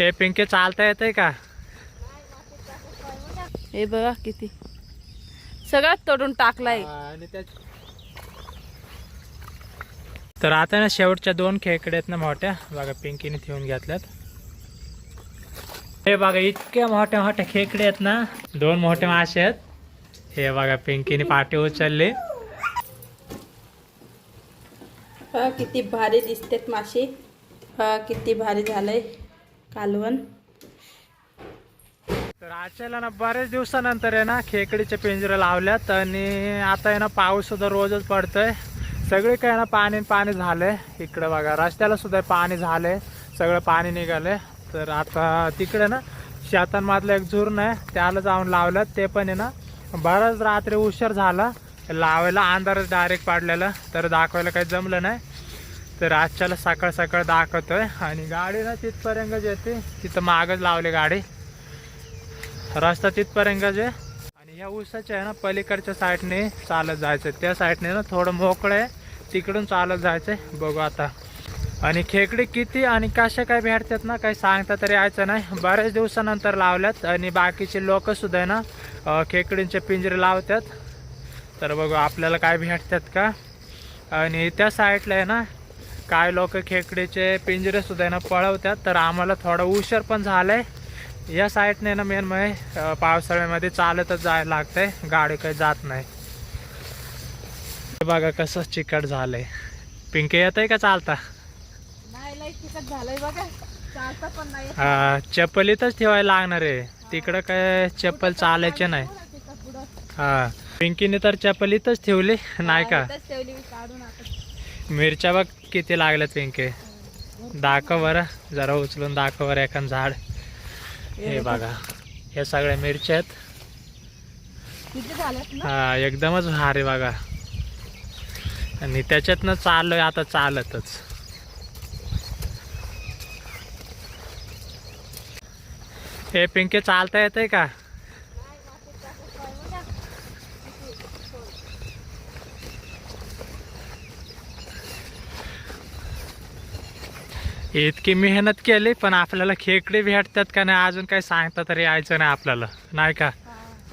हे पिंके चालता येतंय का? हे बघा किती. सगळं तोडून टाकलाय. तर आता ना शेवटच्या दोन खेकडे आहेत ना मोठ्या. बघा पिंकीने ठेवून घेतल्यात. हे बघा इतक्या मोठ्या मोठ्या खेकडे आहेत ना. दोन मोठे मासे आहेत. हे बघा पिंकीने पाठी उचलली. किती भारी दिसतात मासे. किती भारी झालंय. कालवण. तर आजच्याला ना बरेच दिवसानंतर आहे ना खेकडीचे पिंजरे लावल्यात आणि आता आहे ना पाऊस सुद्धा रोजच पडतोय. सगळे काय ना पाणी पाणी झालंय इकडे बघा रस्त्याला सुद्धा पाणी झालंय सगळं पाणी निघालंय. तर आता तिकडे ना शेतांमधलं एक झुरण आहे त्याला जाऊन लावलं ते पण आहे ना बराच रात्री उशीर झाला लावायला अंधारच डायरेक्ट पाडलेला तर दाखवायला काही जमलं नाही. तर आजच्याला सकाळ सकाळ दाखवतोय. आणि गाडी ना तिथपर्यंत येते तिथं मागच लावली गाडी. रस्ता तिथपर्यंत जे आणि ह्या उसाच्या आहे ना पलीकडच्या साईडने चालत जायचं त्या साईडने ना थोडं मोकळं आहे. तिकडून चालत जायचंय. बघू आता. आणि खेकडे किती आणि कशा काय भेटतात ना काही सांगता तरी यायचं नाही. बऱ्याच दिवसानंतर लावल्यात. आणि बाकीचे लोक सुद्धा आहे ना खेकडींचे पिंजरे लावतात. तर बघू आपल्याला काय भेटतात का? आणि त्या साईडला आहे ना काय लोक खेकडीचे पिंजरे सुद्धा ना पळवतात. तर आम्हाला थोडा उशीर पण झालाय. या साईडने ना मेन म्हणजे पावसाळ्यामध्ये चालतच जायला लागतंय. गाडी काही जात नाही. बघा कसं चिकट झालंय. पिंके येत आहे का चालता? हा, चप्पल इथंच ठेवायला लागणार आहे. तिकडं काय चप्पल चालायचे नाही. हा. पिंकीने तर चप्पल इथंच ठेवली नाही का मिरच्या बघ किती लागल्यात पिंके? दाखव बरं जरा उचलून दाखव बरं एखादं झाड. हे बघा हे सगळ्या मिरच्या आहेत. हा एकदमच भारी बघा. आणि त्याच्यातनं चाललोय आता चालतच. हे पिंके चालता येतंय का? इतकी मेहनत केली पण आपल्याला खेकडे भेटतात का नाही अजून काही सांगता तरी यायचं नाही आपल्याला. नाही का?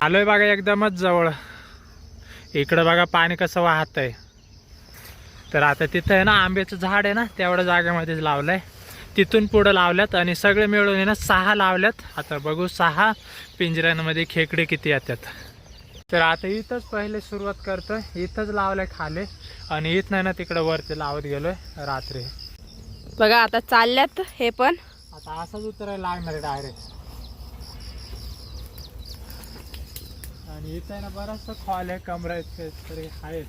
आलोय बघा एकदमच जवळ. इकडं बघा पाणी कसं वाहत आहे तर आता तिथं आहे ना आंब्याचं झाड आहे ना तेवढ्या जागेमध्येच लावलंय. तिथून पुढं लावल्यात आणि सगळे मिळून आहे ना सहा लावल्यात. आता बघू सहा पिंजऱ्यांमध्ये खेकडे किती येतात. तर आता इथंच पहिले सुरुवात करतोय. इथंच लावलंय खाली. आणि इथं नाही ना तिकडं वरती लावत गेलोय रात्री. बघा आता चालल्यात हे पण. आता असंच उतरायला लागणार आहे डायरेक्ट आणि इथं आहे ना बराचसा खॉल आहे कमरा इतके तरी आहेत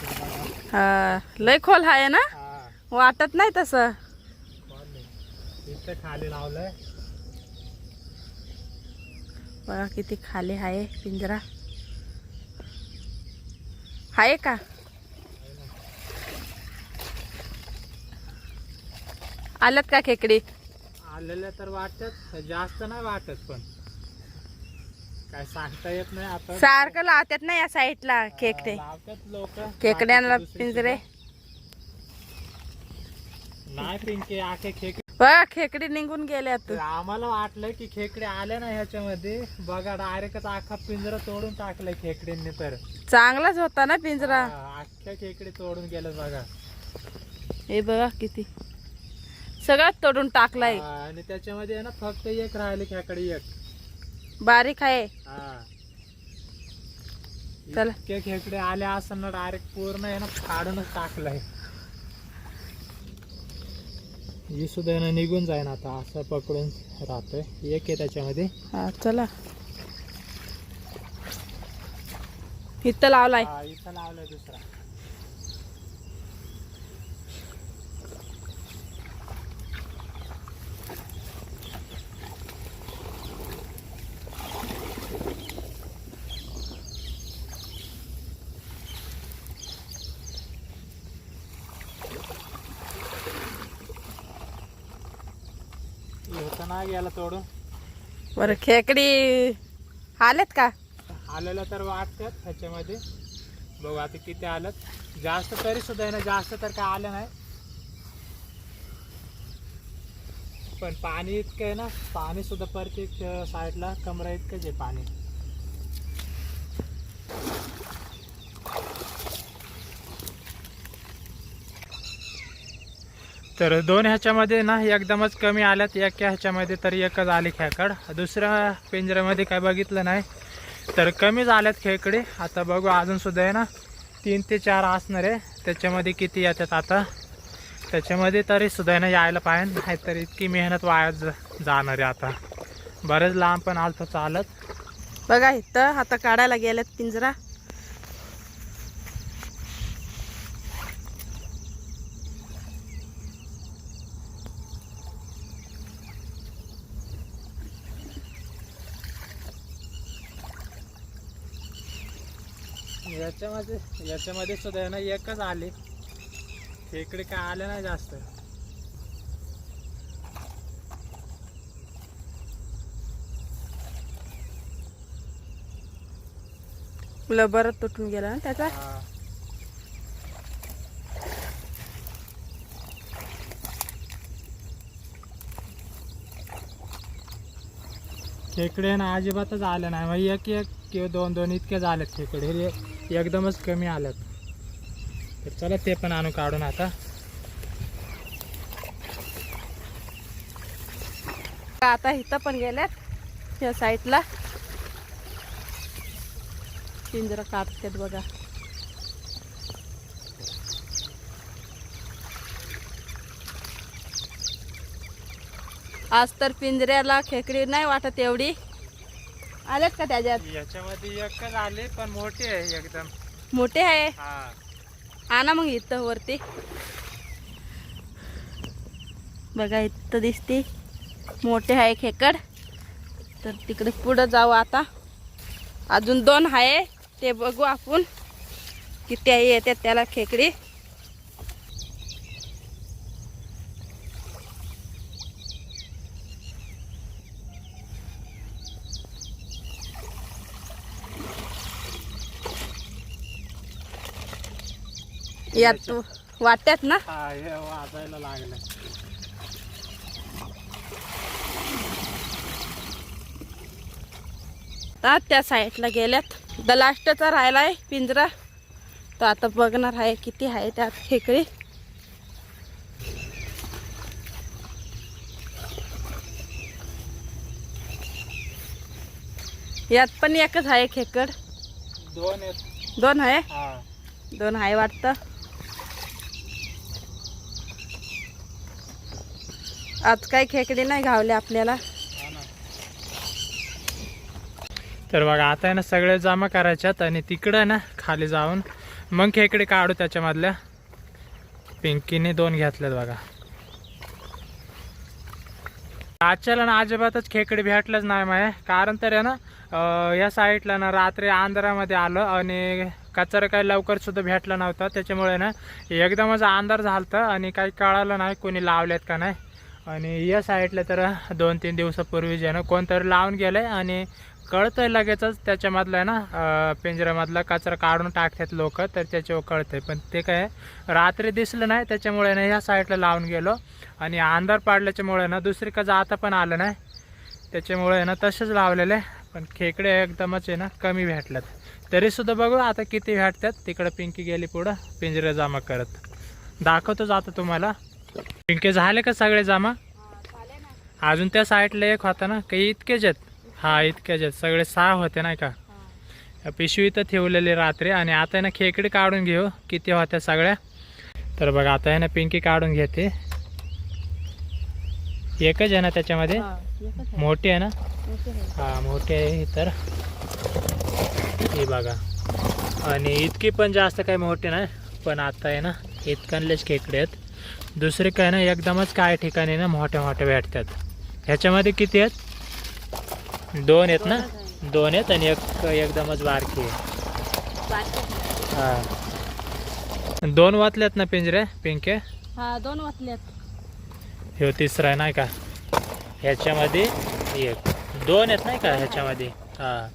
ते बघा. हा, लय खोल आहे ना? वाटत नाही तसं. खोल आहे. इथं खाली लावलंय. बघा किती खाली आहे पिंजरा. आहे का? आल्यात का खेकडी? आलेल्या तर वाटतात जास्त नाही वाटत पण. काय सांगता येत नाही आता. सारखं लावतात ना या साईडला खेकडे. लावतात लोक. खेकड्यांना पिंजरे. नाही पिंके आखे खेकडे बघा खेकडी निघून गेल्यात तर आम्हाला वाटलं की खेकडे आले ना ह्याच्यामध्ये. बघा डायरेक्टच अख्खा पिंजरा तोडून टाकलाय खेकडींनी तर. चांगलाच होता ना पिंजरा. अख्ख्या खेकडे तोडून गेलं बघा. हे बघा किती सगळं तोडून टाकलाय. आणि त्याच्यामध्ये ना फक्त एक राहिली खेकडे एक. बारीक आहे. चला. खेकडे आले असं ना डायरेक्ट पूर्ण आहे ना काढूनच टाकलंय. ही सुद्धा ना निघून जाईन आता असं पकडून राहतोय. एक आहे त्याच्यामध्ये. हा चला. इथं लावलाय. इथं लावलाय दुसरा होतं ना गेला तोडून. बरं खेकडी आलेत का? आलेलं तर वाटतात ह्याच्यामध्ये बघू आता किती आलं जास्त तरी सुद्धा आहे ना जास्त तर काय आलं नाही. पण पाणी इतकं आहे ना पाणी सुद्धा प्रत्येक साईडला कमरा इतकंच आहे पाणी. तर दोन ह्याच्यामध्ये ना एकदमच कमी आल्यात. एक ह्याच्यामध्ये तर एकच आली खेकड. दुसऱ्या पिंजऱ्यामध्ये काय बघितलं नाही. तर कमी झाल्यात खेकडे. आता बघू अजूनसुद्धा आहे ना तीन ते चार असणार आहे. त्याच्यामध्ये किती येतात आता? त्याच्यामध्ये तरी सुद्धा आहे ना यायला पाहिजे. नाही तर इतकी मेहनत वाया जाणार आहे आता. बरेच लांब पण आलतो चालत. बघा इथं आता काढायला गेल्यात पिंजरा. याच्यामध्ये याच्यामध्ये सुद्धा आहे ना एकच आले. इकडे काय आले नाही जास्त. लबर तुटून गेला ना त्याचा. खेकडे ना अजिबातच आले नाही. मग एक एक किंवा दोन दोन इतकेच आलेत खेकडे एकदमच कमी आलेत तर चला ते पण आणू काढून आता. आता इथं पण गेल्यात या साईडला. पिंजरा काढतात बघा. आज तर पिंजऱ्याला खेकडी नाही वाटत एवढी. आलेत का त्याच्यात? याच्यामध्ये एकच आले पण मोठे आहे एकदम. मोठे आहे? हा. आणा मग इथं वरती. बघा इथं दिसते. मोठे आहे खेकड. तर तिकडे पुढं जाऊ आता. अजून दोन आहे. ते बघू आपण. किती आहे येतात त्याला खेकडी. यात वाटतात ना? हा हे वाजायला लागलं आता त्या साईडला गेल्यात. द लास्टचा राहिला आहे पिंजरा. तर आता बघणार आहे किती आहे त्यात खेकडी यात पण एकच आहे खेकड दोन आहेत. दोन आहे? हा. दोन आहे वाटतं. आज काही खेकडी नाही घावले आपल्याला. तर बघा आता आहे ना सगळे जमा करायच्यात आणि तिकडं ना खाली जाऊन मग खेकडे काढू त्याच्यामधल्या. पिंकीने दोन घेतल्यात बघा. आजच्याला ना अजिबातच खेकडे भेटलंच नाही माय. कारण तर आहे ना या साईडला ना रात्री अंधारामध्ये आलं आणि कचरा काही लवकर सुद्धा भेटला नव्हता. त्याच्यामुळे ना एकदमच अंधार झालतं आणि काही कळालं नाही कोणी लावलेत का नाही. आणि या साईडला तर दोन तीन दिवसापूर्वी जे ना कोणतरी लावून गेलं आहे आणि कळतंय लगेचच त्याच्यामधलं आहे ना पिंजऱ्यामधला कचरा काढून टाकतात लोक तर त्याच्यावर कळतंय. पण ते काय रात्री दिसलं नाही त्याच्यामुळे ना ह्या साईडला लावून गेलो. आणि अंधार पाडल्याच्यामुळे ना दुसरीकडे जाता पण आलं नाही. त्याच्यामुळे ना तसेच लावलेले पण खेकडे एकदमच आहे ना कमी भेटल्यात. तरीसुद्धा बघू आता किती भेटतात. तिकडं पिंकी गेली पुढं पिंजरे जमा करत. दाखवतोच आता तुम्हाला. पिंके झाले का सगळे जमा? अजून त्या साईडला एक होता ना काही इतकेच आहेत. हा इतकेच आहेत. सगळे सहा होते नाही का? पिशवी तर ठेवलेली रात्री आणि आता आहे ना खेकडे काढून घेऊ किती होत्या सगळ्या. तर बघा आता आहे ना पिंकी काढून घेते. एकच आहे ना त्याच्यामध्ये? हा. मोठी आहे ना. हा मोठी आहे ही तर. ही बघा. आणि इतकी पण जास्त काही मोठी नाही पण आता आहे ना इतकनलेच खेकडे आहेत. दुसरे काय ना एकदमच काय ठिकाणी ना मोठ्या मोठ्या भेटतात. ह्याच्यामध्ये किती आहेत? दोन आहेत ना. दोन आहेत आणि एक एकदमच बारकी आहे. हा. दोन वाचल्यात ना पिंजरे पिंके? हा दोन वाटल्यात ह्यो तिसरा आहे नाही का? ह्याच्यामध्ये एक. दोन आहेत नाही का ह्याच्यामध्ये? हा.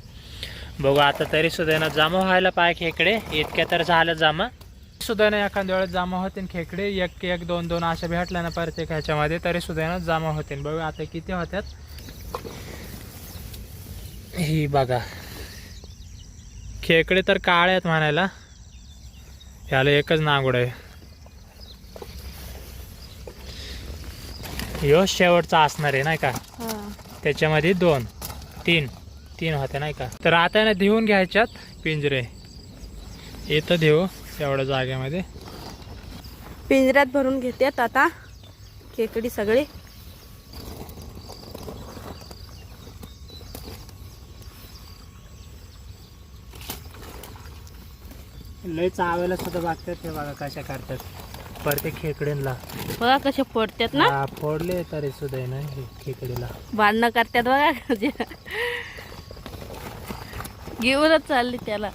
बघू आता तरी सुद्धा ना जमा व्हायला पाहिजे इकडे. इतक्या तर झालं जमा सुद्धा ना एखाद्या वेळेस जमा होतील खेकडे. एक एक दोन दोन अशा भेटल्या ना प्रत्येक ह्याच्यामध्ये तरी सुद्धा ना जमा होतील बघू आता किती होत्यात. ही बघा. खेकडे तर काळे आहेत म्हणायला. ह्याला एकच नांगुड आहे. ह्यो शेवटचा असणार आहे नाही का? त्याच्यामध्ये दोन तीन तीन होते नाही का? तर आता ना देऊन घ्यायच्यात पिंजरे. इथं देऊ एवढ्या जागेमध्ये. पिंजऱ्यात भरून घेतात आता. खेकडी सगळी. लय चावायला सुद्धा बघतात ते बघा कशा करतात. प्रत्येक खेकडींना बघा कसे फोडतात ना. हा, फोडले तरी सुद्धा आहे ना हे खेकडीला. भांडणं करतात बघा. घेऊनच चालली त्याला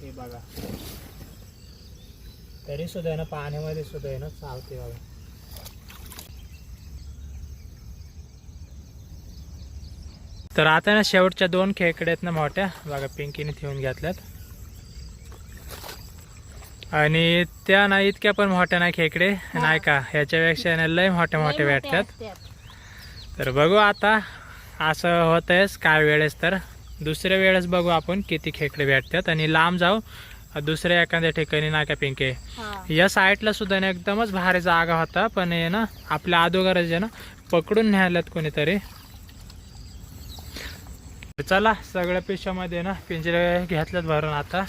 हे बघा. तरी सुद्धा आहे ना पाण्यामध्ये सुद्धा आहे ना चावते बघा. तर आता ना शेवटच्या दोन खेकडे आहेत ना मोठ्या. बघा पिंकीने ठेवून घेतल्यात. आणि त्या ना इतक्या पण मोठ्या नाही खेकडे. नाही का? ह्याच्यापेक्षा ना लय मोठ्या मोठ्या भेटतात. तर बघू आता असं होतंयच काय वेळेस तर. दुसऱ्या वेळेस बघू आपण किती खेकडे भेटतात. आणि लांब जाऊ दुसऱ्या एखाद्या ठिकाणी नाही का पिंके या साईडला सुद्धा ना एकदमच भारी जागा होता पण हे ना आपल्या अगोदरच आहे ना पकडून न्यायलात कोणीतरी. तर चला सगळ्या पिशामध्ये ना पिंजरे घेतल्यात भरून आता.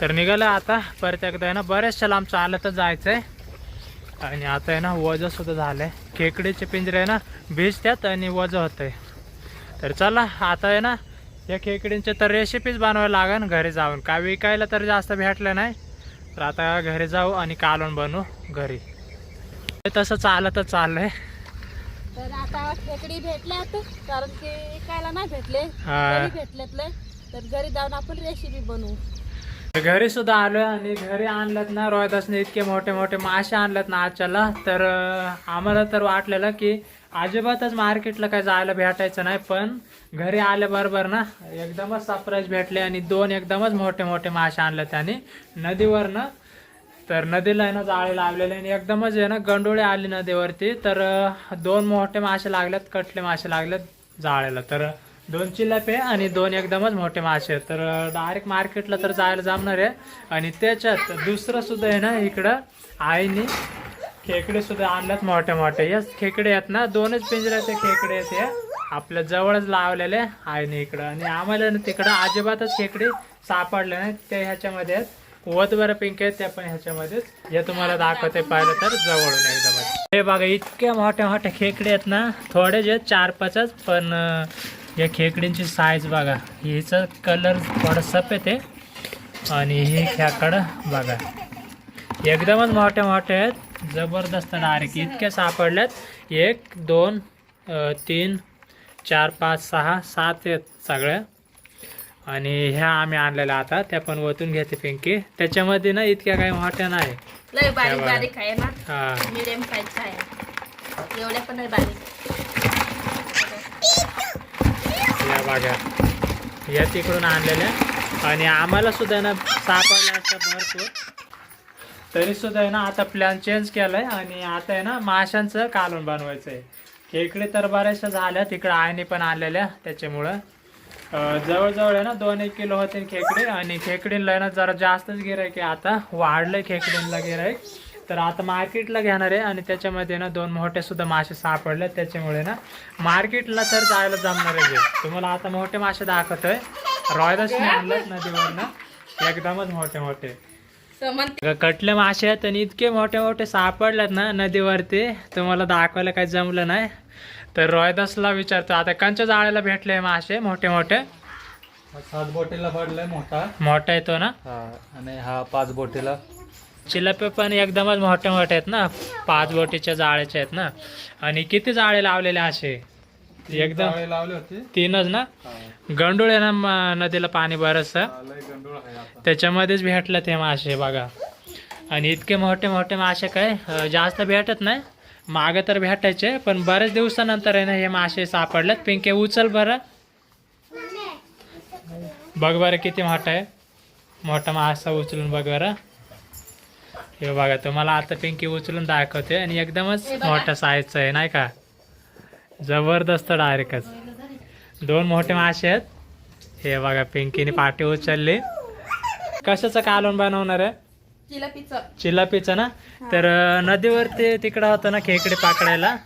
तर निघालं आता परत एकदा आहे ना बऱ्याचशा लांब चालतच जायचं आहे आणि आता आहे ना वजं सुद्धा झालं आहे खेकडीचे पिंजरे आहे ना भिजतात आणि वजं होतं आहे तर चला आता आहे ना या खेकडींच्या तर रेसिपीज बनवायला लागन घरी जाऊन। काय विकायला तर जास्त भेटलं नाही तर आता घरी जाऊ आणि कालवण बनवू घरी. तसं चालतच चाललंय. तर आता खेकडी भेटल्यात कारण की विकायला नाही भेटले हा. लय. तर घरी जाऊन आपण रेसिपी बनवू. घरी सुद्धा आलोय आणि घरी आणल्यात ना रोहिदासने इतके मोठे मोठे मासे आणल्यात ना आजच्याला. तर आम्हाला तर वाटलेलं की अजिबातच मार्केटला काय जायला भेटायचं नाही पण घरी आल्याबरोबर ना एकदमच सरप्राईज भेटले आणि दोन एकदमच मोठे मोठे मासे आणले त्याने. नदीवरनं तर नदीला आहे ना जाळे लावलेले आणि एकदमच आहे ना गंडोळे आली नदीवरती. तर दोन मोठे मासे लागलेत कटले मासे लागलेत जाळ्याला. तर दोन चिल्लापे आणि दोन एकदमच मोठे मासे. तर डायरेक्ट मार्केटला तर जायला जमणार आहे. आणि त्याच्यात दुसरं सुद्धा आहे ना इकडं आईनी खेकडे सुद्धा आणल्यात मोठे मोठे याच खेकडे आहेत ना दोनच पिंजऱ्याचे खेकडे आहेत हे. आपल्या जवळच लावलेले आहे ना इकडं. आणि आम्हाला ना तिकडं अजिबातच खेकडे सापडले नाही ते ह्याच्यामध्ये आहेत. वत पिंक आहेत त्या पण ह्याच्यामध्येच. हे तुम्हाला दाखवते पाहिलं तर जवळून एकदम हे बघा इतक्या मोठ्या मोठ्या खेकडे आहेत ना. थोडेच आहेत चार पाचच पण या खेकडींची साईज बघा. हिचं कलर थोडं सफेद आहे आणि हे ह्याकडं बघा. एकदमच मोठे मोठे आहेत. जबरदस्त डायरेक्ट इतके सापडल्यात एक दोन तीन चार पाच सहा सात आहेत सगळ्या आणि ह्या आम्ही आणलेल्या आता. त्या पण वतून घेते पिंकी. त्याच्यामध्ये ना इतक्या काही मोठ्या नाही. त्या बघा. या बागा या तिकडून आणलेल्या. आणि आम्हाला सुद्धा ना सापडल्या भरपूर. तरी सुद्धा आहे ना आता प्लॅन चेंज केलाय आणि आता आहे ना माशांचं कालून बनवायचं आहे खेकडे तर बऱ्याचशा झाल्या तिकडे आईने पण आलेल्या त्याच्यामुळं. जवळजवळ आहे ना दोन एक किलो होते खेकडे आणि खेकडीला आहे ना जरा जास्तच गिराय आहे. आता वाढलंय खेकडीला गिरायक तर आता मार्केटला घेणार आहे आणि त्याच्यामध्ये ना दोन मोठे सुद्धा मासे सापडले त्याच्यामुळे ना मार्केटला तर जायला जमणार आहे तुम्हाला आता मोठे मासे दाखवतोय. रॉयलसने आणलं नदीवरनं. एकदमच मोठे मोठे कटले मासे आहेत आणि इतके मोठे मोठे सापडलेत ना नदीवरती तुम्हाला दाखवायला काही जमलं नाही. तर रोहिदासला विचारतो आता कंच्या जाळ्याला भेटले मासे मोठे मोठे? सात बोटीला पडलाय मोठा. मोठा येतो ना? हा आणि हा पाच बोटीला. चिलापे पण एकदमच मोठे मोठे आहेत ना पाच बोटीच्या जाळ्याचे आहेत ना. आणि किती जाळे लावलेले असे? एकदम जाळे लावले होते. तीनच ना. गंडूळ आहे ना नदीला पाणी आता. त्याच्यामध्येच भेटलं ते मासे बघा. आणि इतके मोठे मोठे मासे काय जास्त भेटत नाही. मागे तर भेटायचे पण बरेच दिवसानंतर आहे ना हे मासे सापडलेत. पिंके उचल बरं. बघ बरं किती मोठा आहे. मोठा मासा उचलून बघ बरं. हे बघा तुम्हाला आता पिंकी उचलून दाखवते. आणि एकदमच मोठा साईजचा आहे नाही का? जबरदस्त डायरेक्टच दोन मोठे मासे आहेत. हे बघा पिंकीने पाठी उचलली. कशाचं कालवण बनवणार आहे? चिलापीचं ना? तर नदीवरती तिकडं होतं ना खेकडे पाकडायला.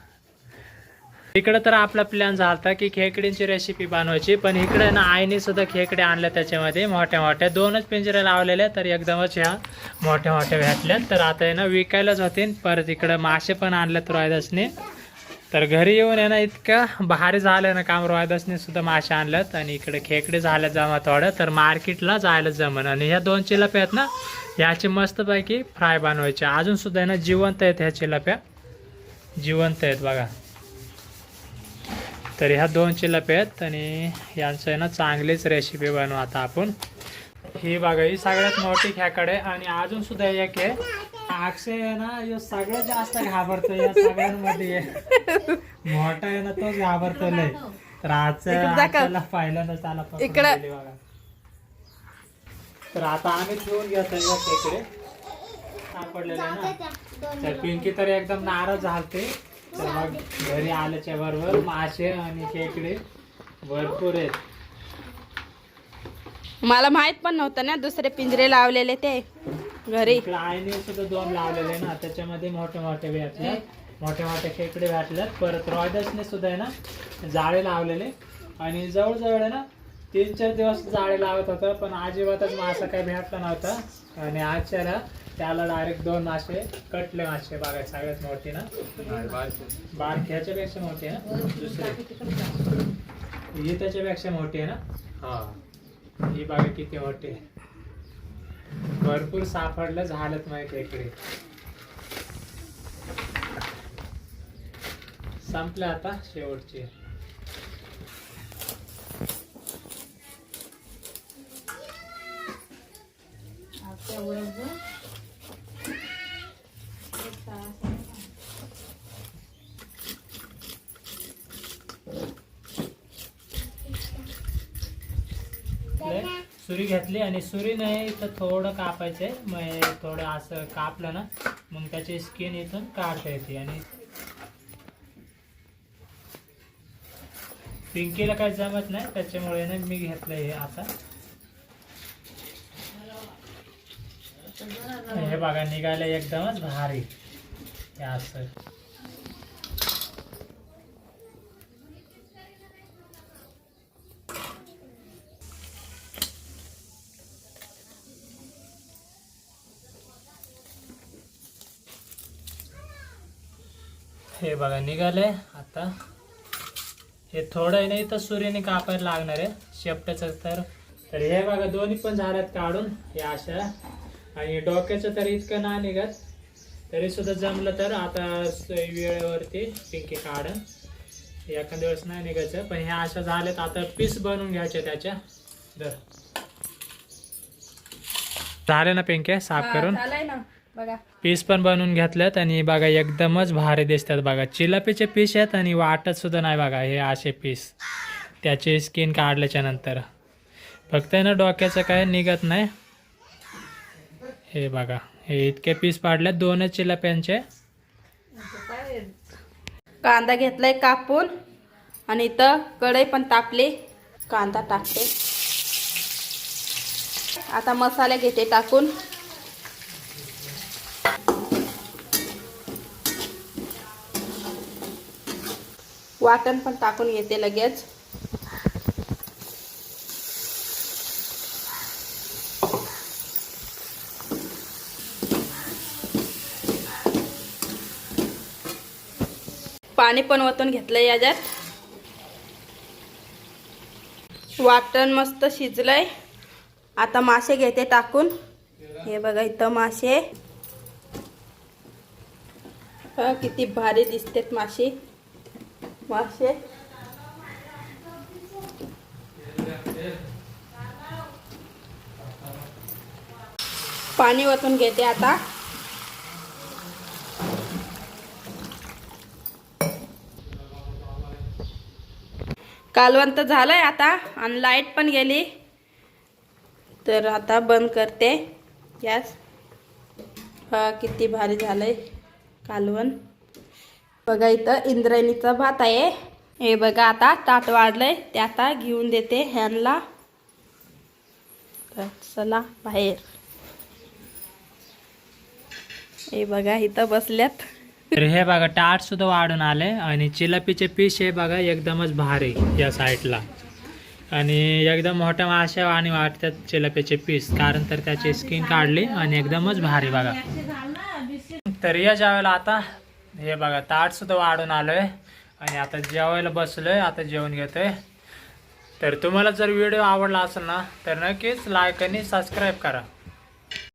तिकडं तर आपला प्लॅन झाला की खेकडींची रेसिपी बनवायची पण इकडे ना आईने सुद्धा खेकडे आणल्या त्याच्यामध्ये मोठ्या मोठ्या. दोनच पिंजरे लावलेले तर एकदमच ह्या मोठ्या मोठ्या भेटल्या तर आता आहे ना विकायलाच होतील परत इकडं मासे पण आणले रोहिदासने. तर घरी येऊन आहे ना इतकं भारी झालं ना काम. रोहिदासने सुद्धा मासे आणल्यात आणि इकडे खेकडे झाल्या जमा थोडं. तर मार्केटला जायला जमन. आणि ह्या दोन चिलाप्या आहेत ना ह्याची मस्तपैकी फ्राय बनवायचे. अजून सुद्धा आहे ना जिवंत आहेत ह्या चिलाप्या. जिवंत आहेत बघा. तर ह्या दोन चिलाप्या आहेत आणि यांचं आहे ना चांगलीच रेसिपी बनवू आता आपण. ही बघा ही सगळ्यात मोठी ह्याकडे आणि अजून सुद्धा एक आहे. अक्षय आहे ना ह्यो सगळ्यात जास्त घाबरतो या सगळ्यांमध्ये. मोठा आहे ना तोच घाबरतो लय तर इकडे? आपल्याला पहिल्यांदा त्याला पकडून इकडे. दिली बघा. तर आता आम्ही ठेवून घेतो या खेकडे सापडलेले ना. तर पिंकी तर एकदम नाराज झालते. तर मग घरी आल्याच्या बरोबर मासे आणि खेकडे भरपूर आहेत. मला माहीत पण नव्हतं ना दुसरे पिंजरे लावलेले ते. घरी. आईने सुद्धा दोन लावलेले ना त्याच्यामध्ये मोठे मोठे भेटले मोठे मोठे खेकडे भेटल्यात परत रॉयडर्सने सुद्धा आहे ना जाळे लावलेले. आणि जवळजवळ आहे ना तीन चार दिवस जाळे लावत होतं पण अजिबातच मासा काही भेटला नव्हता. आणि आजच्याला त्याला डायरेक्ट दोन मासे कटले मासे बघा सगळ्यात मोठे ना. नाही, बारके. बार. ह्याच्यापेक्षा मोठी आहे ना. दुसरी. ही त्याच्यापेक्षा मोठी आहे ना. हा. ही बघा किती मोठी आहे. भरपूर सापडलं झालं माहिती इकडे. संपलं आता शेवटचे. आता सुरी घेतली आणि सुरी नाही तर थोडं कापायचं आहे मग थोडं असं कापलं ना मग त्याची स्किन इथून काढता येते. आणि पिंकीला काही जमत नाही त्याच्यामुळे ना मी घेतलं हे आता. हे बघा निघालं एकदमच भारी. हे असं. हे बघा निघाले आता हे थोडं आहे ना इथं सूर्याने कापायला लागणार आहे. शेपटाचं तर तर हे बघा दोन्ही पण झाल्यात काढून. हे अशा. आणि डोक्याचं तर इतकं नाही निघत. तरी सुद्धा जमलं तर आता वेळेवरती पिंकी काढन. एखाद्या वेळेस नाही निघायचं. पण ह्या अशा झाल्यात. आता पीस बनवून घ्यायचे त्याच्या. दर झाले ना पिंके? साफ करून. ना. बघा. पीस पण बनवून घेतल्यात आणि बघा एकदमच भारी दिसतात बघा. चिलापीचे पीस आहेत आणि वाटत सुद्धा नाही बघा हे असे पीस. त्याची स्किन काढल्याच्या नंतर. फक्त ना डोक्याचं काय निघत नाही. हे बघा हे इतके पीस पाडल्यात दोनच चिलाप्यांचे. कांदा घेतलाय कापून आणि इथं कढई पण तापली. कांदा टाकते. आता मसाले घेते टाकून. वाटण पण टाकून घेते लगेच. पाणी पण वतून घेतलं याच्यात. वाटण मस्त शिजलंय. आता मासे घेते टाकून. हे बघा इथं मासे. किती भारी दिसतेत मासे. मासे पाणी वतून घेते आता कालवण तर झालंय आता आणि लाइट पण गेली. तर आता बंद करते. गॅस. हा किती भारी झालंय कालवण. बघा इथं इंद्रायणीचा भात आहे. हे बघा आता ताट वाढलंय ते आता घेऊन देते ह्यांना. चला बाहेर. हे बघा इथं बसल्यात. तर हे बघा टाट सुद्धा वाढून आले आणि चिलापीचे पीस हे बघा एकदमच भारी या साईडला. आणि एकदम मोठ्या माश्या आणि वाटतात चिलापीचे पीस कारण तर त्याची स्किन काढली आणि एकदमच भारी बघा. तर या ज्या आता हे बघा ताट सुद्धा वाढून आलोय. आणि आता जेवायला बसलोय आता जेवण घेतोय. तर तुम्हाला जर व्हिडिओ आवडला असेल ना तर नक्कीच लाईक आणि सबस्क्राईब करा.